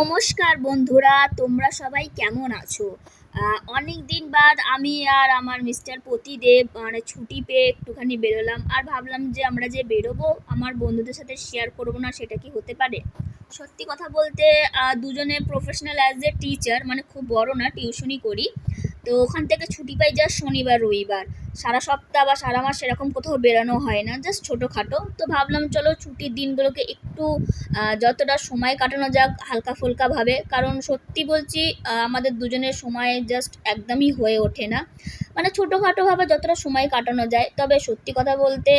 নমস্কার বন্ধুরা, তোমরা সবাই কেমন আছো? অনেক দিন বাদ আমি আর আমার মিস্টার প্রতিদেব মানে ছুটি পেয়ে একটুখানি বেরোলাম আর ভাবলাম যে আমরা যে বেরোবো, আমার বন্ধুদের সাথে শেয়ার করব না, সেটা কি হতে পারে? সত্যি কথা বলতে দুজনে প্রফেশনাল অ্যাজ এ টিচার মানে খুব বড় না টিউশনই করি। তো ওখান থেকে ছুটি পাই যা শনিবার, রবিবার। সারা সপ্তাহ বা সারা মাস সেরকম কোথাও বেরোনো হয় না জাস্ট ছোটোখাটো। তো ভাবলাম, চলো ছুটির দিনগুলোকে একটু যতটা সময় কাটানো যাক হালকা ফুলকাভাবে কারণ সত্যি বলছি আমাদের দুজনের সময় জাস্ট একদমই হয়ে ওঠে না। মানে ছোটোখাটোভাবে যতটা সময় কাটানো যায়, তবে সত্যি কথা বলতে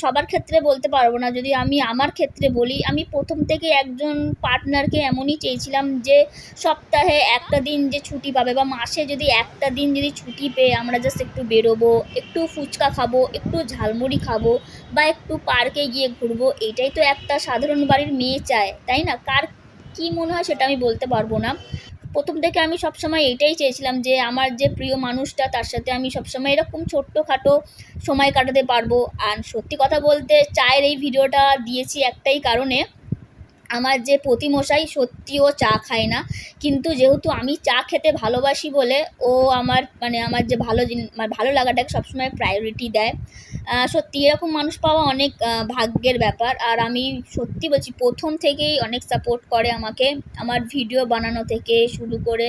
সবার ক্ষেত্রে বলতে পারব না। যদি আমি আমার ক্ষেত্রে বলি, আমি প্রথম থেকে একজন পার্টনারকে এমনই চেয়েছিলাম যে সপ্তাহে একটা দিন যে ছুটি পাবে বা মাসে যদি একটা দিন যদি ছুটি পেয়ে আমরা জাস্ট একটু বেরোবো, একটু ফুচকা খাব, একটু ঝালমুড়ি খাব বা একটু পার্কে গিয়ে ঘুরবো, এটাই তো একটা সাধারণ বাড়ির মেয়ে চায়, তাই না? কার কী মনে হয় সেটা আমি বলতে পারব না। প্রথম থেকে আমি সবসময় এটাই চেয়েছিলাম যে আমার যে প্রিয় মানুষটা, তার সাথে আমি সবসময় এরকম ছোট্টখাটো সময় কাটাতে পারব। আর সত্যি কথা বলতে, চায়ের এই ভিডিওটা দিয়েছি একটাই কারণে আমার যে প্রতিমশাই সত্যি ও চা খায় না, কিন্তু যেহেতু আমি চা খেতে ভালোবাসি বলে ও আমার মানে আমার যে ভালো ভালো লাগাটাকে সবসময় প্রায়োরিটি দেয়। সত্যি এরকম মানুষ পাওয়া অনেক ভাগ্যের ব্যাপার। আর আমি সত্যি বলছি, প্রথম থেকেই অনেক সাপোর্ট করে আমাকে, আমার ভিডিও বানানো থেকে শুরু করে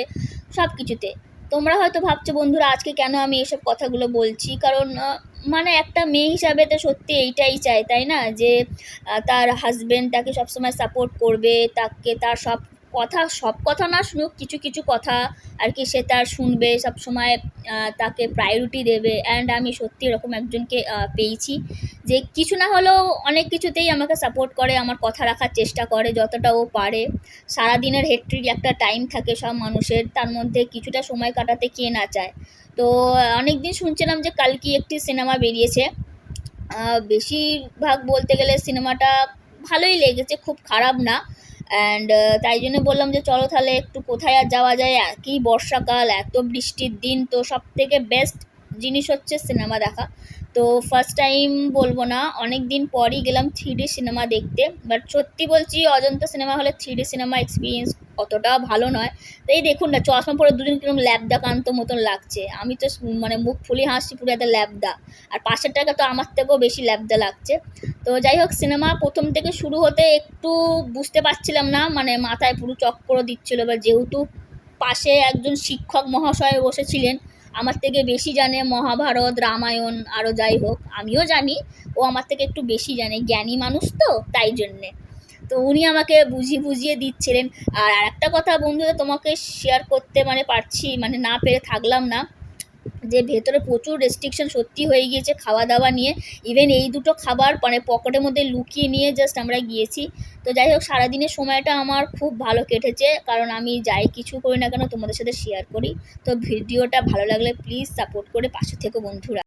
সব কিছুতে তোমরা হয়তো ভাবছ, বন্ধুরা, আজকে কেন আমি এসব কথাগুলো বলছি? কারণ মানে একটা মেয়ে হিসাবে তো সত্যি এইটাই চায় তাই না? যে তার হাজবেন্ড তাকে সবসময় সাপোর্ট করবে, তাকে তার সব কথা সব কথা না শুনুক, কিছু কিছু কথা আর কি সে তার শুনবে, সবসময় তাকে প্রায়োরিটি দেবে। অ্যান্ড আমি সত্যি এরকম একজনকে পেয়েছি যে কিছু না হলেও অনেক কিছুতেই আমাকে সাপোর্ট করে, আমার কথা রাখার চেষ্টা করে, যতটা ও পারে। সারাদিনের হেট্রিক একটা টাইম থাকে সব মানুষের, তার মধ্যে কিছুটা সময় কাটাতে কে না চায়। তো অনেক দিন শুনছিলাম যে কালকে একটি সিনেমা বেরিয়েছে। বেশিরভাগ বলতে গেলে সিনেমাটা ভালোই লেগেছে, খুব খারাপ না। অ্যান্ড তাই জন্য বললাম যে চলো তাহলে একটু কোথায় আর যাওয়া যায়? একই বর্ষাকাল, এত বৃষ্টির দিন, তো সব থেকে বেস্ট জিনিস হচ্ছে সিনেমা দেখা। তো ফার্স্ট টাইম বলব না অনেক দিন পরই গেলাম থ্রি ডি সিনেমা দেখতে বাট সত্যি বলছি অজন্তা সিনেমা হলে থ্রি ডি সিনেমা এক্সপিরিয়েন্স অতটা ভালো নয়। তো এই দেখুন না, চশমা পরে দুদিন কীরকম ল্যাবদা কান্ত মতন লাগছে। আমি তো মানে মুখ ফুলি হাসছি, পুরো একটা ল্যাবদা আর পাশের টাকা তো আমার থেকেও বেশি ল্যাবদা লাগছে। তো যাই হোক সিনেমা প্রথম থেকে শুরু হতে একটু বুঝতে পারছিলাম না মানে মাথায় পুরো চক্কর দিচ্ছিল এবার যেহেতু পাশে একজন শিক্ষক মহাশয় বসেছিলেন আমার থেকে বেশি জানে মহাভারত, রামায়ণ আরও যাই হোক। আমিও জানি, ও আমার থেকে একটু বেশি জানে। জ্ঞানী মানুষ তো, তাই জন্যে। তো উনি আমাকে বুঝিয়ে বুঝিয়ে দিচ্ছিলেন। আর একটা কথা বন্ধুরা, তোমাকে শেয়ার করতে মানে পারছি মানে না পেরে থাকলাম না। যে ভেতরে প্রচুর রেস্ট্রিকশন সত্যি হয়ে গিয়েছে খাওয়া দাওয়া নিয়ে। ইভেন এই দুটো খাবার মানে পকেটের মধ্যে লুকিয়ে নিয়ে জাস্ট আমরা গিয়েছি। তো যাই হোক, সারাদিনের সময়টা আমার খুব ভালো কেটেছে। কারণ আমি যাই কিছু করি না কেন, তোমাদের সাথে শেয়ার করি। তো ভিডিওটা ভালো লাগলে প্লিজ সাপোর্ট করে পাশে থেকে বন্ধুরা।